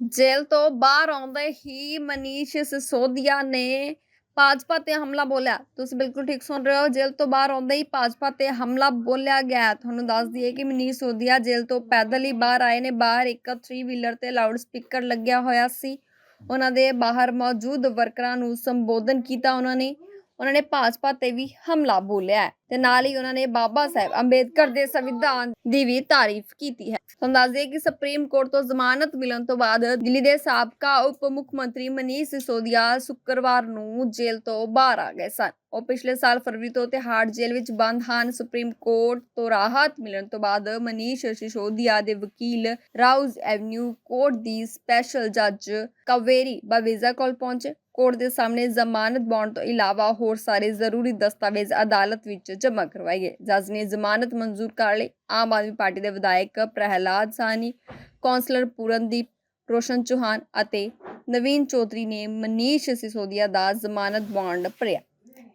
ਜੇਲ੍ਹ ਤੋਂ ਬਾਹਰ ਆਉਂਦੇ ਹੀ ਮਨੀਸ਼ ਸਿਸੋਦੀਆ ਨੇ ਭਾਜਪਾ ਤੇ ਹਮਲਾ ਬੋਲਿਆ। ਤੁਸੀਂ ਬਿਲਕੁਲ ਠੀਕ ਸੁਣ ਰਹੇ ਹੋ, ਜੇਲ੍ਹ ਤੋਂ ਬਾਹਰ ਆਉਂਦੇ ਹੀ ਭਾਜਪਾ ਤੇ ਹਮਲਾ ਬੋਲਿਆ ਗਿਆ। ਤੁਹਾਨੂੰ ਦੱਸ ਦਈਏ ਕਿ ਮਨੀਸ਼ ਸੋਦੀਆ ਜੇਲ੍ਹ ਤੋਂ ਪੈਦਲ ਹੀ ਬਾਹਰ ਆਏ ਨੇ। ਬਾਹਰ ਇੱਕ 3 ਵੀਲਰ ਤੇ ਲਾਊਡ ਸਪੀਕਰ ਲੱਗਿਆ ਹੋਇਆ ਸੀ। ਉਹਨਾਂ ਦੇ ਬਾਹਰ ਮੌਜੂਦ ਵਰਕਰਾਂ ਨੂੰ ਸੰਬੋਧਨ ਕੀਤਾ ਉਹਨਾਂ ਨੇ। ਉਹਨਾਂ ਨੇ ਭਾਜਪਾ ਤੇ ਵੀ ਹਮਲਾ ਬੋਲਿਆ। ਤੇ ਨਾਲ ਹੀ ਉਹਨਾਂ ਨੇ ਬਾਬਾ ਸਾਹਿਬ ਅੰਬੇਦਕਰ ਦੇ ਸੰਵਿਧਾਨ ਦੀ ਵੀ ਤਾਰੀਫ ਕੀਤੀ ਹੈ। ਤੁਹਾਨੂੰ ਦੱਸ ਦਈਏ ਕਿ ਸੁਪਰੀਮ ਕੋਰਟ ਤੋਂ ਜ਼ਮਾਨਤ ਮਿਲਣ ਤੋਂ ਬਾਅਦ ਦਿੱਲੀ ਦੇ ਸਾਬਕਾ ਉਪ ਮੁੱਖ ਮੰਤਰੀ ਮਨੀਸ਼ ਸਿਸੋਦੀਆ ਸ਼ੁੱਕਰਵਾਰ ਨੂੰ ਜੇਲ੍ਹ ਤੋਂ ਬਾਹਰ ਆ ਗਏ ਸਨ। ਉਹ ਪਿਛਲੇ ਸਾਲ ਫਰਵਰੀ ਤੋਂ ਤਿਹਾੜ ਜੇਲ੍ਹ ਵਿੱਚ ਬੰਦ ਹਨ। ਸੁਪਰੀਮ ਕੋਰਟ ਤੋਂ ਰਾਹਤ ਮਿਲਣ ਤੋਂ ਬਾਅਦ ਮਨੀਸ਼ ਸਿਸੋਦੀਆ ਦੇ ਵਕੀਲ ਰਾਉਜ਼ ਐਵਨਿਊ ਕੋਰਟ ਦੀ ਸਪੈਸ਼ਲ ਜੱਜ ਕਵੇਰੀ ਬਾਵੇਜ਼ਾ ਕੋਲ ਪਹੁੰਚੇ। ਕੋਰਟ ਦੇ ਸਾਹਮਣੇ ਜ਼ਮਾਨਤ ਬੌਂਡ ਤੋਂ ਇਲਾਵਾ ਹੋਰ ਸਾਰੇ ਜ਼ਰੂਰੀ ਦਸਤਾਵੇਜ਼ ਅਦਾਲਤ ਵਿੱਚ ਜਮ੍ਹਾਂ ਕਰਵਾਏ ਗਏ ਜੱਜ ਨੇ ਜ਼ਮਾਨਤ ਮਨਜ਼ੂਰ ਕਰ ਲਈ। ਆਮ ਆਦਮੀ ਪਾਰਟੀ ਦੇ ਵਿਧਾਇਕ ਪ੍ਰਹਿਲਾਦ ਸਾਨੀ ਕੌਂਸਲਰ ਪੂਰਨਦੀਪ ਰੋਸ਼ਨ ਚੌਹਾਨ ਅਤੇ ਨਵੀਨ ਚੌਧਰੀ ਨੇ ਮਨੀਸ਼ ਸਿਸੋਦੀਆ ਦਾ ਜ਼ਮਾਨਤ ਬੌਂਡ ਭਰਿਆ।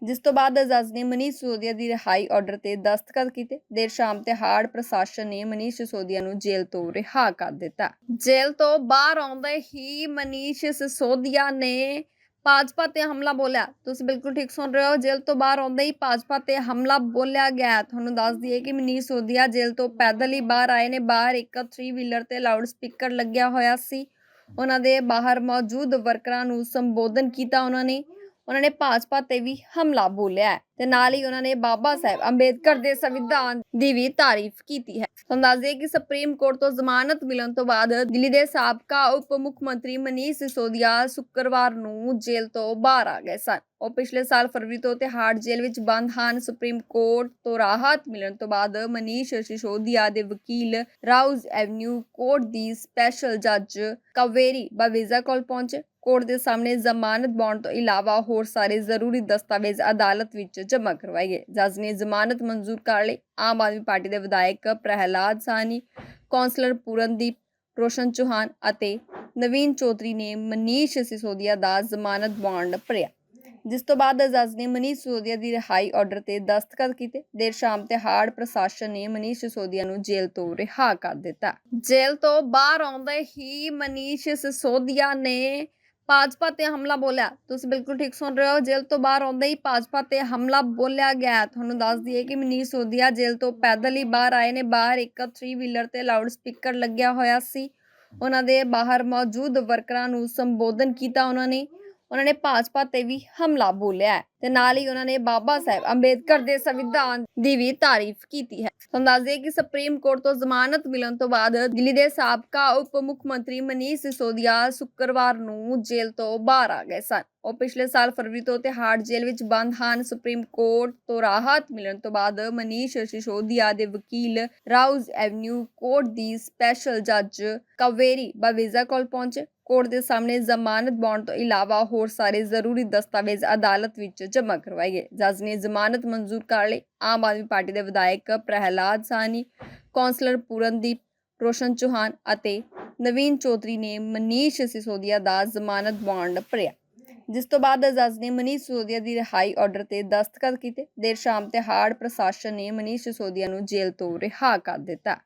ਜਿਸ ਤੋਂ ਬਾਅਦ ਜੱਜ ਨੇ ਮਨੀਸ਼ ਸਿਸੋਦੀਆ ਦੀ ਰਿਹਾਈ ਆਰਡਰ ਤੇ ਦਸਤਖਤ ਕੀਤੇ। ਦੇਰ ਸ਼ਾਮ ਤੇ ਹਾਰਡ ਪ੍ਰਸ਼ਾਸਨ ਨੇ ਮਨੀਸ਼ ਸਿਸੋਦੀਆ ਨੂੰ ਜੇਲ੍ਹ ਤੋਂ ਰਿਹਾ ਕਰ ਦਿੱਤਾ। ਜੇਲ੍ਹ ਤੋਂ ਬਾਹਰ ਆਉਂਦੇ ਹੀ ਮਨੀਸ਼ ਸਿਸੋਦੀਆ ਨੇ ਭਾਜਪਾ ਤੇ ਹਮਲਾ ਬੋਲਿਆ। ਤੁਸੀਂ ਬਿਲਕੁਲ ਠੀਕ ਸੁਣ ਰਹੇ ਹੋ, ਜੇਲ੍ਹ ਤੋਂ ਬਾਹਰ ਆਉਂਦੇ ਹੀ ਭਾਜਪਾ ਤੇ ਹਮਲਾ ਬੋਲਿਆ ਗਿਆ ਤੁਹਾਨੂੰ ਦੱਸ ਦਈਏ ਕਿ ਮਨੀਸ਼ ਸਿਸੋਦੀਆ ਜੇਲ੍ਹ ਤੋਂ ਪੈਦਲ ਹੀ ਬਾਹਰ ਆਏ ਨੇ। ਬਾਹਰ ਇੱਕ 3 ਵੀਲਰ ਤੇ ਲਾਊਡ ਸਪੀਕਰ ਲੱਗਿਆ ਹੋਇਆ ਸੀ। ਉਹਨਾਂ ਦੇ ਬਾਹਰ ਮੌਜੂਦ ਵਰਕਰਾਂ ਨੂੰ ਸੰਬੋਧਨ ਕੀਤਾ ਉਹਨਾਂ ਨੇ। ਉਹਨਾਂ ਨੇ ਭਾਜਪਾ ਤੇ ਵੀ ਹਮਲਾ ਬੋਲਿਆ ਤੇ ਨਾਲ ਹੀ ਉਹਨਾਂ ਨੇ ਬਾਬਾ ਸਾਹਿਬ ਅੰਬੇਦਕਰ ਦੇ ਸੰਵਿਧਾਨ ਦੀ ਵੀ ਤਾਰੀਫ ਕੀਤੀ ਹੈ। ਤੁਹਾਨੂੰ ਦੱਸ ਦਈਏ ਕਿ ਸੁਪਰੀਮ ਕੋਰਟ ਤੋਂ ਜ਼ਮਾਨਤ ਮਿਲਣ ਤੋਂ ਬਾਅਦ ਦਿੱਲੀ ਦੇ ਸਾਬਕਾ ਉਪ ਮੁੱਖ ਮੰਤਰੀ ਮਨੀਸ਼ ਸਿਸੋਦੀਆ ਸ਼ੁੱਕਰਵਾਰ ਨੂੰ ਜੇਲ੍ਹ ਤੋਂ ਬਾਹਰ ਆ ਗਏ ਸਨ। ਉਹ ਪਿਛਲੇ ਸਾਲ ਫਰਵਰੀ ਤੋਂ ਤਿਹਾੜ ਜੇਲ੍ਹ ਵਿੱਚ ਬੰਦ ਹਨ। ਸੁਪਰੀਮ ਕੋਰਟ ਤੋਂ ਰਾਹਤ ਮਿਲਣ ਤੋਂ ਬਾਅਦ ਮਨੀਸ਼ ਸਿਸੋਦੀਆ ਦੇ ਵਕੀਲ ਰਾਉਜ਼ ਐਵਨਿਊ ਕੋਰਟ ਦੀ ਸਪੈਸ਼ਲ ਜੱਜ ਕਵੇਰੀ ਬਾਵੇਜ਼ਾ ਕੋਲ ਪਹੁੰਚੇ। ਕੋਰਟ ਦੇ ਸਾਹਮਣੇ ਜ਼ਮਾਨਤ ਬੌਂਡ ਤੋਂ ਇਲਾਵਾ ਹੋਰ ਸਾਰੇ ਜ਼ਰੂਰੀ ਦਸਤਾਵੇਜ਼ ਅਦਾਲਤ ਵਿੱਚ ਜਮ੍ਹਾਂ ਕਰਵਾਏ ਜੱਜ ਨੇ ਜ਼ਮਾਨਤ ਮਨਜ਼ੂਰ ਕਰ ਲਈ। ਆਮ ਆਦਮੀ ਪਾਰਟੀ ਦੇ ਵਿਧਾਇਕ ਪ੍ਰਹਿਲਾਦ ਸਾਨੀ ਕੌਂਸਲਰ ਪੂਰਨਦੀਪ ਰੋਸ਼ਨ ਚੌਹਾਨ ਅਤੇ ਨਵੀਨ ਚੌਧਰੀ ਨੇ ਮਨੀਸ਼ ਸਿਸੋਦੀਆ ਦਾ ਜ਼ਮਾਨਤ ਬੌਂਡ ਭਰਿਆ। ਜਿਸ ਤੋਂ ਬਾਅਦ ਜੱਜ ਨੇ ਮਨੀਸ਼ ਸਿਸੋਦੀਆ ਦੀ ਰਿਹਾਈ ਆਰਡਰ ਤੇ ਦਸਤਖਤ ਕੀਤੇ। ਦੇਰ ਸ਼ਾਮ ਤੇ ਹਾਰਡ ਪ੍ਰਸ਼ਾਸਨ ਨੇ ਮਨੀਸ਼ ਸਿਸੋਦੀਆ ਨੂੰ ਜੇਲ੍ਹ ਤੋਂ ਰਿਹਾ ਕਰ ਦਿੱਤਾ। ਜੇਲ੍ਹ ਤੋਂ ਬਾਹਰ ਆਉਂਦੇ ਹੀ ਮਨੀਸ਼ ਸਿਸੋਦੀਆ ਨੇ ਭਾਜਪਾ ਤੇ ਹਮਲਾ ਬੋਲਿਆ। ਤੁਸੀਂ ਬਿਲਕੁਲ ਠੀਕ ਸੁਣ ਰਹੇ ਹੋ, ਜੇਲ੍ਹ ਤੋਂ ਬਾਹਰ ਆਉਂਦੇ ਹੀ ਭਾਜਪਾ ਤੇ ਹਮਲਾ ਬੋਲਿਆ ਗਿਆ। ਤੁਹਾਨੂੰ ਦੱਸ ਦਈਏ ਕਿ ਮਨੀਸ਼ ਸਿਸੋਦੀਆ ਜੇਲ੍ਹ ਤੋਂ ਪੈਦਲ ਹੀ ਬਾਹਰ ਆਏ ਨੇ। ਬਾਹਰ ਇੱਕ 3 ਵੀਲਰ ਤੇ ਲਾਊਡ ਸਪੀਕਰ ਲੱਗਿਆ ਹੋਇਆ ਸੀ। ਉਹਨਾਂ ਦੇ ਬਾਹਰ ਮੌਜੂਦ ਵਰਕਰਾਂ ਨੂੰ ਸੰਬੋਧਨ ਕੀਤਾ ਉਹਨਾਂ ਨੇ। ਉਹਨਾਂ ਨੇ ਭਾਜਪਾ ਤੇ ਵੀ ਹਮਲਾ ਬੋਲਿਆ। ਤੇ ਨਾਲ ਹੀ ਉਹਨਾਂ ਨੇ ਬਾਬਾ ਸਾਹਿਬ ਅੰਬੇਦਕਰ ਦੇ ਸੰਵਿਧਾਨ ਦੀ ਵੀ ਤਾਰੀਫ ਕੀਤੀ ਹੈ। ਤੁਹਾਨੂੰ ਦੱਸ ਦਈਏ ਕਿ ਸੁਪਰੀਮ ਕੋਰਟ ਤੋਂ ਜ਼ਮਾਨਤ ਮਿਲਣ ਤੋਂ ਬਾਅਦ ਦਿੱਲੀ ਦੇ ਸਾਬਕਾ ਉਪ ਮੁੱਖ ਮੰਤਰੀ ਮਨੀਸ਼ ਸਿਸੋਦੀਆ ਸ਼ੁੱਕਰਵਾਰ ਨੂੰ ਜੇਲ੍ਹ ਤੋਂ ਬਾਹਰ ਆ ਗਏ ਸਨ। ਉਹ ਪਿਛਲੇ ਸਾਲ ਫਰਵਰੀ ਤੋਂ ਤਿਹਾੜ ਜੇਲ੍ਹ ਵਿੱਚ ਬੰਦ ਹਨ। ਸੁਪਰੀਮ ਕੋਰਟ ਤੋਂ ਰਾਹਤ ਮਿਲਣ ਤੋਂ ਬਾਅਦ ਮਨੀਸ਼ ਸਿਸੋਦੀਆ ਦੇ ਵਕੀਲ ਰਾਉਜ਼ ਐਵਨਿਊ ਕੋਰਟ ਦੀ ਸਪੈਸ਼ਲ ਜੱਜ ਕਵੇਰੀ ਬਾਵੇਜ਼ਾ ਕੋਲ ਪਹੁੰਚੇ। ਕੋਰਟ ਦੇ ਸਾਹਮਣੇ ਜ਼ਮਾਨਤ ਬੌਂਡ ਤੋਂ ਇਲਾਵਾ ਹੋਰ ਸਾਰੇ ਜ਼ਰੂਰੀ ਦਸਤਾਵੇਜ਼ ਅਦਾਲਤ ਵਿੱਚ ਜਮ੍ਹਾਂ ਕਰਵਾਏ ਗਏ ਜੱਜ ਨੇ ਜ਼ਮਾਨਤ ਮਨਜ਼ੂਰ ਕਰ ਲਈ। ਆਮ ਆਦਮੀ ਪਾਰਟੀ ਦੇ ਵਿਧਾਇਕ ਪ੍ਰਹਿਲਾਦ ਸਾਨੀ ਕੌਂਸਲਰ ਪੂਰਨਦੀਪ ਰੋਸ਼ਨ ਚੌਹਾਨ ਅਤੇ ਨਵੀਨ ਚੌਧਰੀ ਨੇ ਮਨੀਸ਼ ਸਿਸੋਦੀਆ ਦਾ ਜ਼ਮਾਨਤ ਬੌਂਡ ਭਰਿਆ। ਜਿਸ ਤੋਂ ਬਾਅਦ ਜੱਜ ਨੇ ਮਨੀਸ਼ ਸਿਸੋਦੀਆ ਦੀ ਰਿਹਾਈ ਆਰਡਰ ਤੇ ਦਸਤਖਤ ਕੀਤੇ। ਦੇਰ ਸ਼ਾਮ ਤੇ ਹਾਰਡ ਪ੍ਰਸ਼ਾਸਨ ਨੇ ਮਨੀਸ਼ ਸਿਸੋਦੀਆ ਨੂੰ ਜੇਲ੍ਹ ਤੋਂ ਰਿਹਾ ਕਰ ਦਿੱਤਾ।